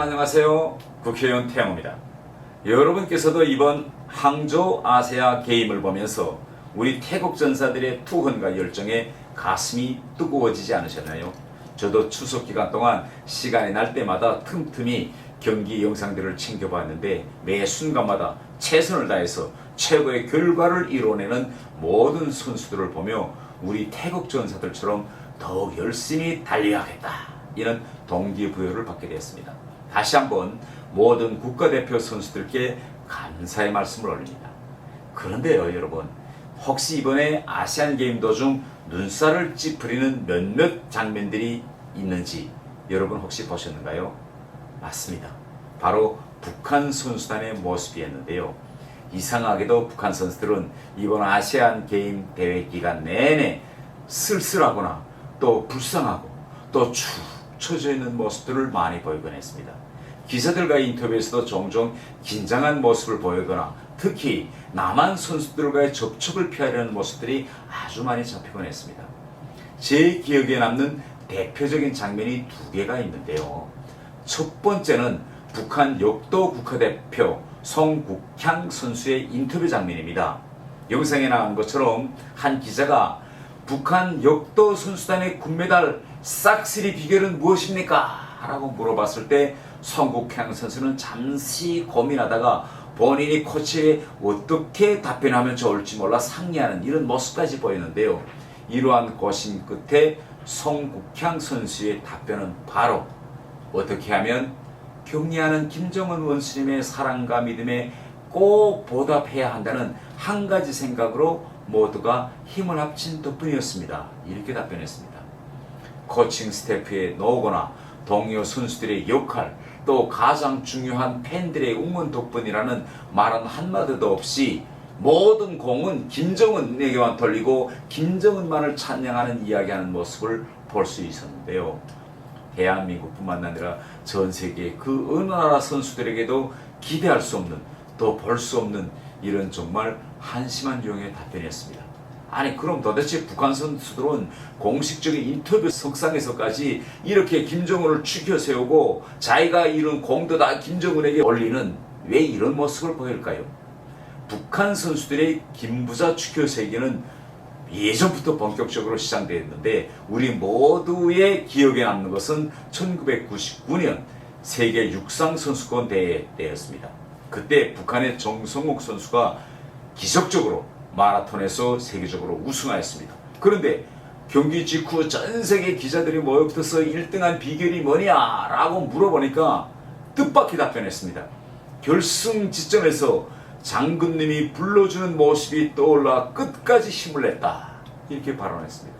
안녕하세요. 국회의원 태영입니다. 여러분께서도 이번 항저우 아세아 게임을 보면서 우리 태국 전사들의 투혼과 열정에 가슴이 뜨거워지지 않으셨나요? 저도 추석 기간 동안 시간이 날 때마다 틈틈이 경기 영상들을 챙겨봤는데 매 순간마다 최선을 다해서 최고의 결과를 이뤄내는 모든 선수들을 보며 우리 태국 전사들처럼 더욱 열심히 달려야겠다. 이런 동기부여를 받게 되었습니다. 다시 한번 모든 국가대표 선수들께 감사의 말씀을 올립니다. 그런데요, 여러분. 혹시 이번에 아시안 게임 도중 눈살을 찌푸리는 몇몇 장면들이 있는지 여러분 혹시 보셨는가요? 맞습니다. 바로 북한 선수단의 모습이었는데요. 이상하게도 북한 선수들은 이번 아시안 게임 대회 기간 내내 쓸쓸하거나 또 불쌍하고 또 축 처져 있는 모습들을 많이 보이곤 했습니다. 기자들과의 인터뷰에서도 종종 긴장한 모습을 보이거나 특히 남한 선수들과의 접촉을 피하려는 모습들이 아주 많이 잡히곤 했습니다. 제 기억에 남는 대표적인 장면이 두 개가 있는데요. 첫 번째는 북한 역도 국가대표 송국향 선수의 인터뷰 장면입니다. 영상에 나온 것처럼 한 기자가 북한 역도 선수단의 금메달 싹쓸이 비결은 무엇입니까? 라고 물어봤을 때 송국향 선수는 잠시 고민하다가 본인이 코치에 어떻게 답변하면 좋을지 몰라 상의하는 이런 모습까지 보였는데요. 이러한 고심 끝에 송국향 선수의 답변은 바로 어떻게 하면 격리하는 김정은 원수님의 사랑과 믿음에 꼭 보답해야 한다는 한 가지 생각으로 모두가 힘을 합친 덕분이었습니다. 이렇게 답변했습니다. 코칭 스태프의 노고나 동료 선수들의 역할, 또 가장 중요한 팬들의 응원 덕분이라는 말은 한마디도 없이 모든 공은 김정은에게만 돌리고 김정은만을 찬양하는 이야기하는 모습을 볼 수 있었는데요. 대한민국뿐만 아니라 전 세계 그 어느 나라 선수들에게도 기대할 수 없는 또 볼 수 없는 이런 정말 한심한 용의 답변이었습니다. 아니 그럼 도대체 북한 선수들은 공식적인 인터뷰 석상에서까지 이렇게 김정은을 추켜 세우고 자기가 이룬 공도 다 김정은에게 올리는 왜 이런 모습을 보일까요? 북한 선수들의 김부자 추켜 세기는 예전부터 본격적으로 시작되었는데 우리 모두의 기억에 남는 것은 1999년 세계 육상 선수권 대회 때였습니다. 그때 북한의 정성욱 선수가 기적적으로 마라톤에서 세계적으로 우승하였습니다. 그런데 경기 직후 전 세계 기자들이 모여붙어서 1등한 비결이 뭐냐라고 물어보니까 뜻밖의 답변했습니다. 결승 지점에서 장군님이 불러주는 모습이 떠올라 끝까지 힘을 냈다. 이렇게 발언했습니다.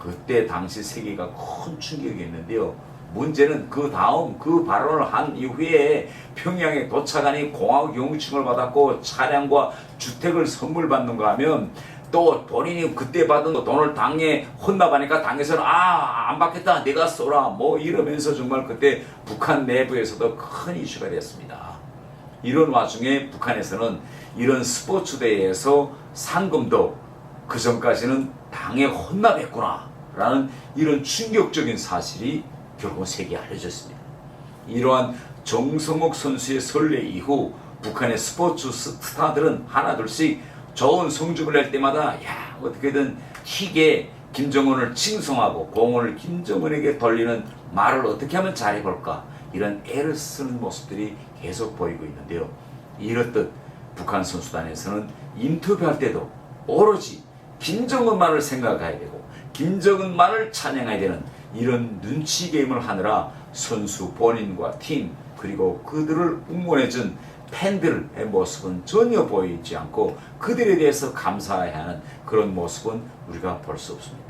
그때 당시 세계가 큰 충격이었는데요. 문제는 그 다음 그 발언을 한 이후에 평양에 도착하니 공화국 영주증을 받았고 차량과 주택을 선물 받는가 하면 또 본인이 그때 받은 돈을 당에 혼납하니까 당에서는 아 안 받겠다 내가 쏘라 뭐 이러면서 정말 그때 북한 내부에서도 큰 이슈가 됐습니다. 이런 와중에 북한에서는 이런 스포츠 대회에서 상금도 그 전까지는 당에 혼납했구나 라는 이런 충격적인 사실이 세계에 알려졌습니다. 이러한 정성욱 선수의 설례 이후 북한의 스포츠 스타들은 하나둘씩 좋은 성적을 낼 때마다 야 어떻게든 희게 김정은을 칭송하고 공을 김정은에게 돌리는 말을 어떻게 하면 잘해볼까 이런 애를 쓰는 모습들이 계속 보이고 있는데요. 이렇듯 북한 선수단에서는 인터뷰할 때도 오로지 김정은만을 생각해야 되고 김정은만을 찬양해야 되는 이런 눈치 게임을 하느라 선수 본인과 팀 그리고 그들을 응원해준 팬들의 모습은 전혀 보이지 않고 그들에 대해서 감사해야 하는 그런 모습은 우리가 볼 수 없습니다.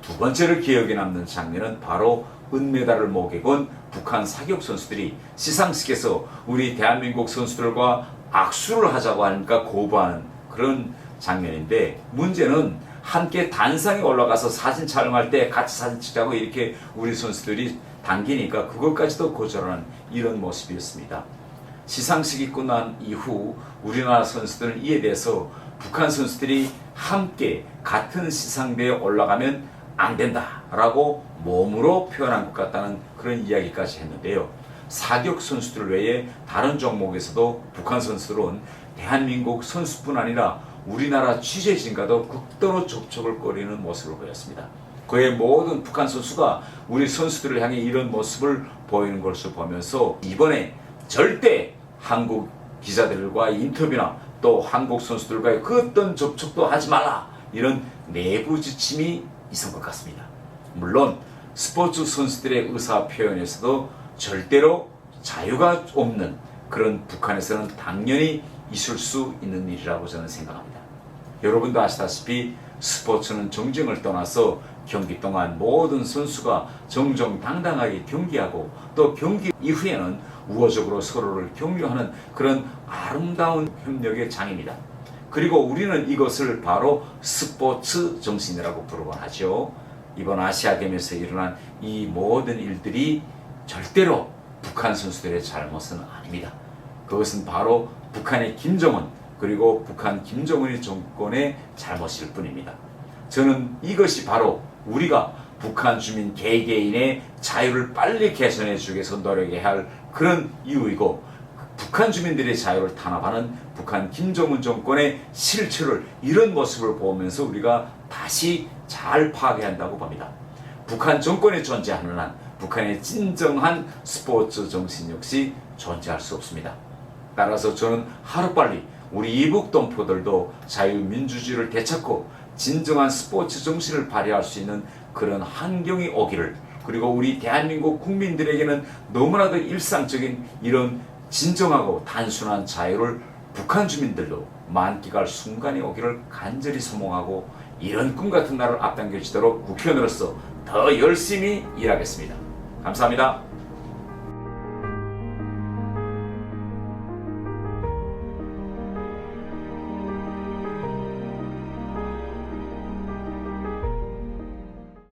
두 번째로 기억에 남는 장면은 바로 은메달을 목에 건 북한 사격 선수들이 시상식에서 우리 대한민국 선수들과 악수를 하자고 하니까 거부하는 그런 장면인데 문제는 함께 단상에 올라가서 사진 촬영할 때 같이 사진 찍자고 이렇게 우리 선수들이 당기니까 그것까지도 거절하는 이런 모습이었습니다. 시상식이 끝난 이후 우리나라 선수들은 이에 대해서 북한 선수들이 함께 같은 시상대에 올라가면 안 된다라고 몸으로 표현한 것 같다는 그런 이야기까지 했는데요. 사격 선수들 외에 다른 종목에서도 북한 선수들은 대한민국 선수뿐 아니라 우리나라 취재진과도 극도로 접촉을 꺼리는 모습을 보였습니다. 그의 모든 북한 선수가 우리 선수들을 향해 이런 모습을 보이는 것을 보면서 이번에 절대 한국 기자들과 인터뷰나 또 한국 선수들과의 그 어떤 접촉도 하지 말라 이런 내부 지침이 있은 것 같습니다. 물론 스포츠 선수들의 의사 표현에서도 절대로 자유가 없는 그런 북한에서는 당연히 있을 수 있는 일이라고 저는 생각합니다. 여러분도 아시다시피 스포츠는 정쟁을 떠나서 경기 동안 모든 선수가 정정당당하게 경기하고 또 경기 이후에는 우호적으로 서로를 격려하는 그런 아름다운 협력의 장입니다. 그리고 우리는 이것을 바로 스포츠 정신이라고 부르곤 하죠. 이번 아시아게임에서 일어난 이 모든 일들이 절대로 북한 선수들의 잘못은 아닙니다. 그것은 바로 북한의 김정은 그리고 북한 김정은의 정권의 잘못일 뿐입니다. 저는 이것이 바로 우리가 북한 주민 개개인의 자유를 빨리 개선해 주기 위해서 노력해야 할 그런 이유이고 북한 주민들의 자유를 탄압하는 북한 김정은 정권의 실체를 이런 모습을 보면서 우리가 다시 잘 파악해야 한다고 봅니다. 북한 정권이 존재하는 한 북한의 진정한 스포츠 정신 역시 존재할 수 없습니다. 따라서 저는 하루빨리 우리 이북 동포들도 자유민주주의를 되찾고 진정한 스포츠 정신을 발휘할 수 있는 그런 환경이 오기를 그리고 우리 대한민국 국민들에게는 너무나도 일상적인 이런 진정하고 단순한 자유를 북한 주민들도 만끽할 순간이 오기를 간절히 소망하고 이런 꿈 같은 날을 앞당겨지도록 국회의원으로서 더 열심히 일하겠습니다. 감사합니다.